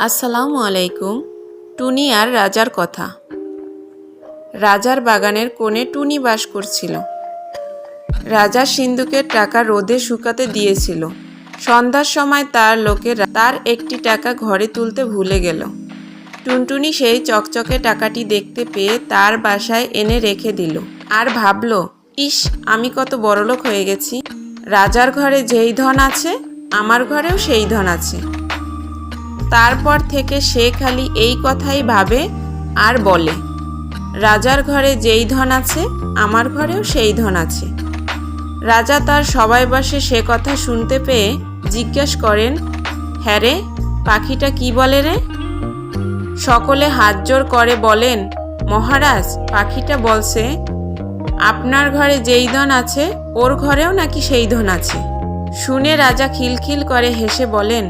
আসসালামু আলাইকুম, টুনি আর রাজার কথা। রাজার বাগানের কোণে টুনি বাস করছিল। রাজা সিন্ধুকের টাকা রোদে শুকাতে দিয়েছিল। সন্ধ্যার সময় তার লোকেরা তার একটি টাকা ঘরে তুলতে ভুলে গেল। টুনটুনি সেই চকচকে টাকাটি দেখতে পেয়ে তার বাসায় এনে রেখে দিল। আর ভাবল, ইস, আমি কত বড়লোক হয়ে গেছি। রাজার ঘরে যেই ধন আছে, আমার ঘরেও সেই ধন আছে। তারপর থেকে সে খালি এই কথাই ভাবে আর বলে, রাজার ঘরে যেই ধন আছে, আমার ঘরেও সেই ধন আছে। রাজা তার সবাই বসে সে কথা শুনতে পেয়ে জিজ্ঞেস করেন হ্যাঁ রে, পাখিটা কি বলে রে? সকলে হাত জোর করে বলেন, মহারাজ, পাখিটা বলছে, আপনার ঘরে যেই ধন আছে, ওর ঘরেও নাকি সেই ধন আছে। শুনে রাজা খিলখিল করে হেসে বলেন,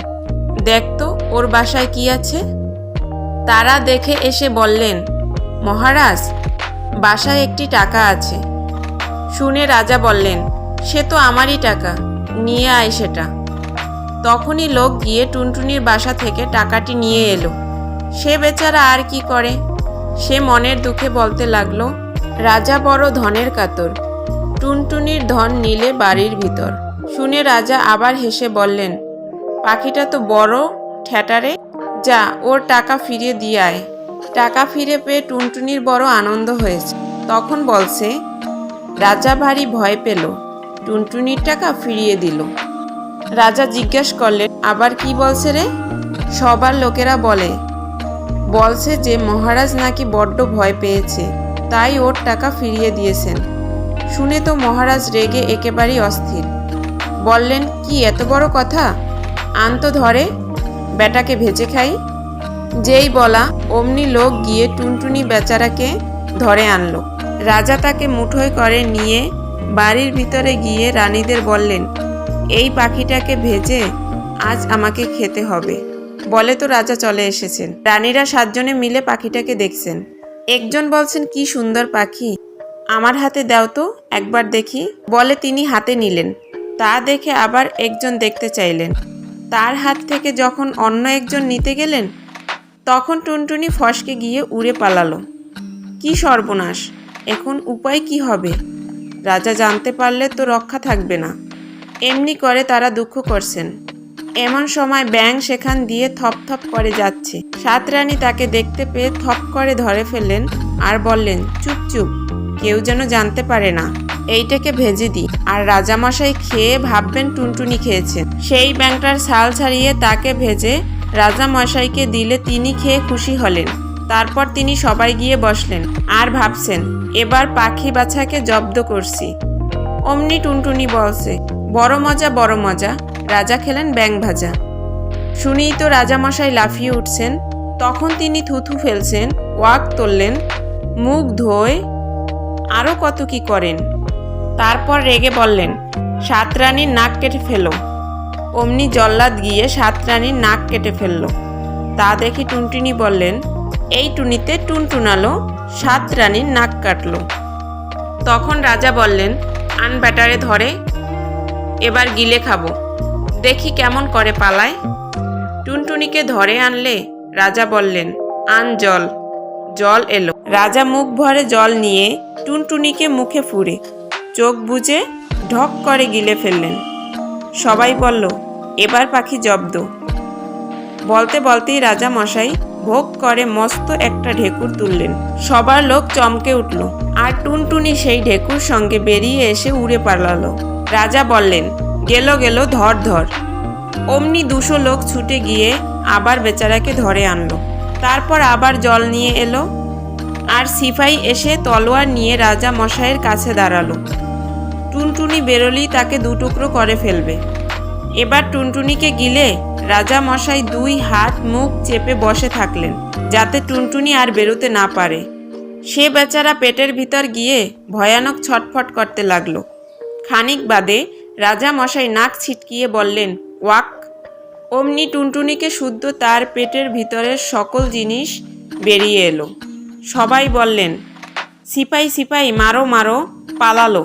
দেখ তো ওর বাসায় কি আছে? তারা দেখে এসে বললেন, মহারাজ, বাসায় একটি টাকা আছে। শুনে রাজা বললেন, সে তো আমারই টাকা, নিয়ে আয় সেটা। তখনই লোক গিয়ে টুনটুনির বাসা থেকে টাকাটি নিয়ে এলো। সে বেচারা আর কি করে? সে মনের দুঃখে বলতে লাগল, রাজা বড় ধনের কাতর, টুনটুনির ধন নিলে বাড়ির ভিতর। শুনে রাজা আবার হেসে বললেন, পাখিটা তো বড় ঠ্যাটারে যা, ওর টাকা ফিরিয়ে দিয়ে আয়। টাকা ফিরে পেয়ে টুনটুনির বড় আনন্দ হয়েছে। তখন বলছে, রাজা ভারী ভয় পেল। টুনটুনির টাকা ফিরিয়ে দিল। রাজা জিজ্ঞেস করলেন, আবার কি বলছে রে? সবার লোকেরা বলে, বলছে যে মহারাজ নাকি বড্ড ভয় পেয়েছে, তাই ওর টাকা ফিরিয়ে দিয়েছেন। শুনে তো মহারাজ রেগে একেবারেই অস্থির। বললেন, কি এত বড় কথা? আনতো ধরে? বেটাকে ভেজে খাই। যেই বলা, অমনি লোক গিয়ে টুনটুনি বেচারাকে ধরে আনলো। রাজা তাকে মুঠোয় করে নিয়ে বাড়ির ভিতরে গিয়ে রানীদের বললেন, এই পাখিটাকে ভেজে আজ আমাকে খেতে হবে। বলে তো রাজা চলে এসেছেন। রানীরা সাতজনে মিলে পাখিটাকে দেখছেন। একজন বলছেন, কি সুন্দর পাখি, আমার হাতে দাও তো, একবার দেখি। বলে তিনি হাতে নিলেন। তা দেখে আবার একজন দেখতে চাইলেন। তার হাত থেকে যখন অন্য একজন নিতে গেলেন, তখন টুনটুনি ফসকে গিয়ে উড়ে পালালো। কি সর্বনাশ! এখন উপায় কি হবে? রাজা জানতে পারলে তো রক্ষা থাকবে না। এমনি করে তারা দুঃখ করছেন। এমন সময় ব্যাং সেখান দিয়ে থপ থপ করে যাচ্ছে। সাত রানী তাকে দেখতে পেয়ে থপ করে ধরে ফেললেন আর বললেন, চুপ চুপ। কেউ যেন জানতে পারে না। এইটাকে ভেজে দিই। আর রাজামশাই খেয়ে ভাববেন টুনটুনি খেয়েছেন। সেই ব্যাংটার ছাল ছাড়িয়ে তাকে ভেজে রাজামশাইকে দিলে তিনি খেয়ে খুশি হলেন। তারপর তিনি সবাই গিয়ে বসলেন আর ভাবছেন, এবার পাখি বাছাকে জব্দ করছি। অমনি টুনটুনি বলছে, বড় মজা বড় মজা। রাজা খেলেন ব্যাং ভাজা। শুনেই তো রাজামশাই লাফিয়ে উঠছেন। তখন তিনি থুথু ফেলছেন, ওয়াক তুললেন, মুখ ধোয় আরও কত কি করেন? তারপর রেগে বললেন সাত রানীর নাক কেটে ফেলো। অমনি জল্লাদ গিয়ে সাত রানীর নাক কেটে ফেলল। তা দেখে টুনটুনি বললেন, এই টুনিতে টুনটুনালো সাত রানীর নাক কাটলো। তখন রাজা বললেন, আন ব্যাটারে ধরে, এবার গিলে খাব। দেখি কেমন করে পালায়। টুনটুনিকে ধরে আনলে রাজা বললেন, আন জল। জল এলো। রাজা মুখ ভরে জল নিয়ে টুনটুনিকে মুখে ফুরে চোখ বুজে ঢক করে গিলে ফেললেন। সবাই বলল, এবার পাখি জব্দ। বলতে বলতেই রাজা মশাই ভোগ করে মস্ত একটা ঢেকুর তুললেন। সবার লোক চমকে উঠল। আর টুনটুনি সেই ঢেকুর সঙ্গে বেরিয়ে এসে উড়ে পালালো। রাজা বললেন, গেল গেল, ধর ধর। অমনি দুশো লোক ছুটে গিয়ে আবার বেচারাকে ধরে আনলো। তারপর আবার জল নিয়ে এলো। আর সিপাই এসে তলোয়ার নিয়ে রাজা মশাইয়ের কাছে দাঁড়াল। টুনটুনি বেরোলেই তাকে দুটুকরো করে ফেলবে। এবার টুনটুনিকে গিলে রাজা মশাই দুই হাত মুখ চেপে বসে থাকলেন, যাতে টুনটুনি আর বেরোতে না পারে। সে বেচারা পেটের ভিতর গিয়ে ভয়ানক ছটফট করতে লাগল। খানিক বাদে রাজা মশাই নাক ছিটকিয়ে বললেন, ওয়াক। অমনি টুনটুনিকে শুদ্ধ তার পেটের ভিতরের সকল জিনিস বেরিয়ে এলো। সবাই বললেন, সিপাই সিপাই, মারো মারো, পালালো।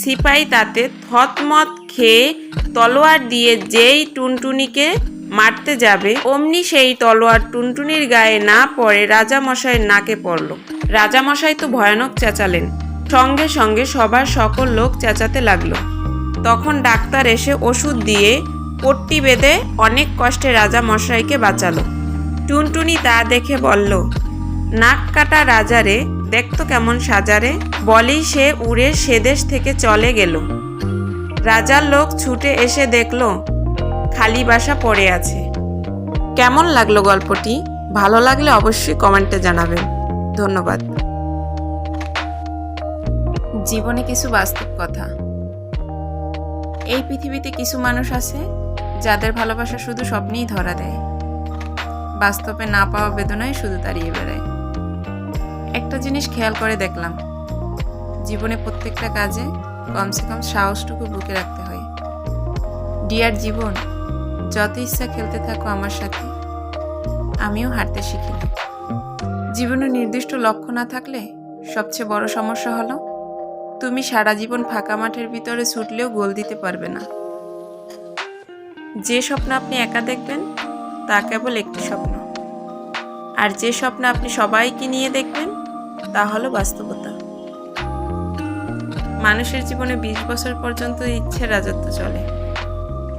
সিপাই তাতে থতমত খেয়ে তলোয়ার দিয়ে যেই টুনটুনিকে মারতে যাবে, অমনি সেই তলোয়ার টুনটুনির গায়ে না পড়ে রাজামশাইয়ের নাকে পড়ল। রাজামশাই তো ভয়ানক চেঁচালেন। সঙ্গে সঙ্গে সবার সকল লোক চেঁচাতে লাগল। তখন ডাক্তার এসে ওষুধ দিয়ে পট্টি বেঁধে অনেক কষ্টে রাজা মশাইকে বাঁচালো। টুনটুনি তা দেখে বলল নাক কাটা রাজারে, দেখতো কেমন সাজারে, বলেই সে উড়ে সে দেশ থেকে চলে গেল। রাজার লোক ছুটে এসে দেখল, খালি বাসা পড়ে আছে। কেমন লাগল গল্পটি? ভালো লাগলে অবশ্যই কমেন্টে জানাবেন। ধন্যবাদ। জীবনে কিছু বাস্তব কথা। এই পৃথিবীতে কিছু মানুষ আছে, যাদের ভালোবাসা শুধু স্বপ্নেই ধরা দেয়। বাস্তবে না পাওয়া বেদনায় শুধু দাঁড়িয়ে বেড়ায়। একটা জিনিস খেয়াল করে দেখলাম। জীবনে প্রত্যেকটা কাজে কমসে কম সাহসটুকু বুকে রাখতে হয়। ডিয়ার জীবন, যত ইচ্ছা খেলতে থাকো আমার সাথে, আমিও হাঁটতে শিখিনি জীবনে নির্দিষ্ট লক্ষ্য না থাকলে সবচেয়ে বড় সমস্যা হলো, তুমি সারা জীবন ফাঁকা মাঠের ভিতরে ছুটলেও গোল দিতে পারবে না। যে স্বপ্ন আপনি একা দেখবেন, তা কেবল একটি স্বপ্ন। আর যে স্বপ্ন আপনি সবাইকে নিয়ে দেখবেন তা হলো বাস্তবতা। মানুষের জীবনে বিশ বছর পর্যন্ত ইচ্ছের রাজত্ব চলে।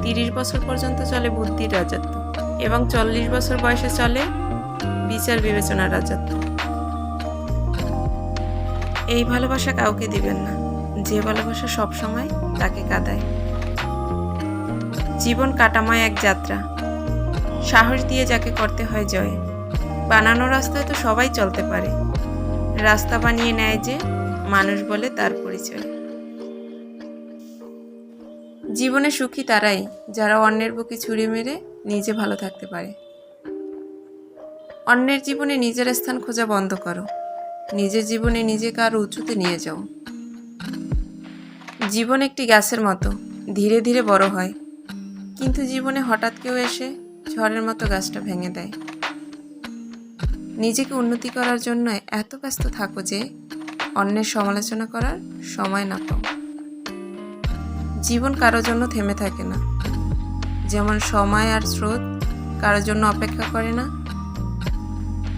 তিরিশ বছর পর্যন্ত চলে বুদ্ধির রাজত্ব এবং চল্লিশ বছর বয়সে চলে বিচার বিবেচনার রাজত্ব। এই ভালোবাসা কাউকে দিবেন না। যে ভালোবাসা সবসময় তাকে কাঁদায়। জীবন কাটাময় এক যাত্রা। সাহস দিয়ে যাকে করতে হয় জয়। বানানো রাস্তায় তো সবাই চলতে পারে। রাস্তা বানিয়ে নেয় যে মানুষ বলে তার পরিচয়। জীবনে সুখী তারাই, যারা অন্যের বুকে ছুরি মেরে নিজে ভালো থাকতে পারে। অন্যের জীবনে নিজের স্থান খোঁজা বন্ধ করো। নিজের জীবনে নিজেকে আরও উঁচুতে নিয়ে যাও। জীবন একটি গাছের মতো, ধীরে ধীরে বড় হয়। কিন্তু জীবনে হঠাৎ কেউ এসে ঝড়ের মতো গাছটা ভেঙে দেয়। নিজেকে উন্নতি করার জন্য এত ব্যস্ত থাকো যে অন্যের সমালোচনা করার সময় না পাও। জীবন কারও জন্য থেমে থাকে না। যেমন সময় আর স্রোত কারোর জন্য অপেক্ষা করে না।